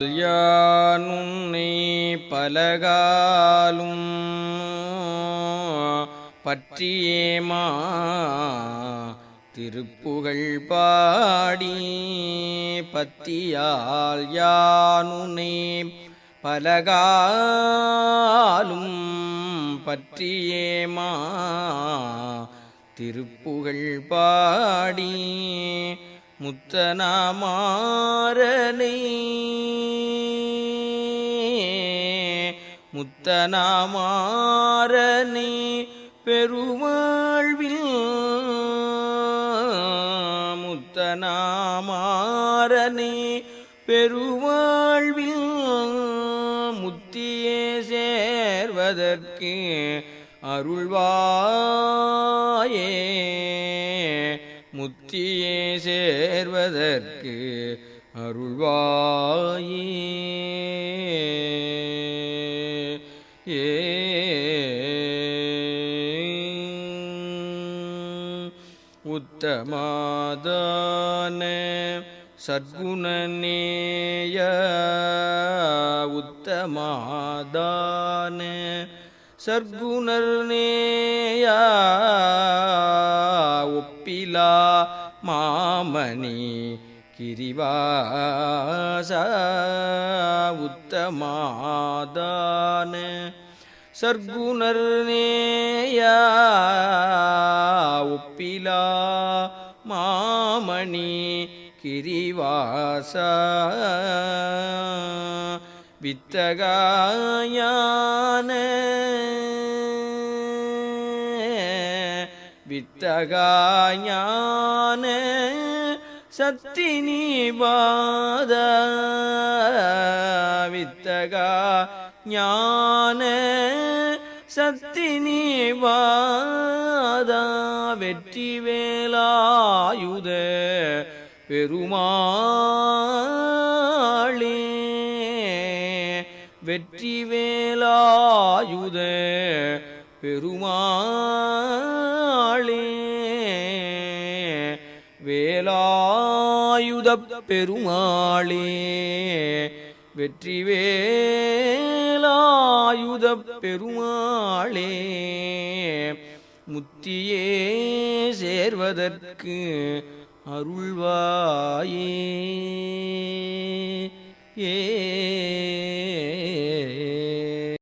யானுன்னை பலகாலும் பற்றியேமா திருப்புகழ் பாடி பத்தியால் யானுனை பலகாலும் பற்றியேமா திருப்புகழ் பாடி முத்தனாமாறனை. முத்தனாமாறனை பெருவாழ்வில் முத்தனாமாறனை பெருவாழ்வில் முத்தியே சேர்வதற்கு அருள்வா முத்தியே சேர்வதற்கு அருள்வாயே ஏ உத்தமாதான சத்குணநேய உத்தமாதான சர்க்குணர் நேயா ஒப்பிலா மாமணி கிரிவாச உத்தமாதான சர்க்குணர் நேயா ஒப்பிலா மாமணி கிரிவாச வித்தகாயான வித்தகாயான சத்தினி பாத வித்தகா ஞான சத்தினி பாத வெற்றி வேலாயுத பெருமாளே. வெற்றி வேலாயுத பெருமாளே வேலாயுதப் பெருமாளே வெற்றி வேலாயுதப் பெருமாளே முத்தியே சேர்வதற்கு அருள்வாயே. ஏ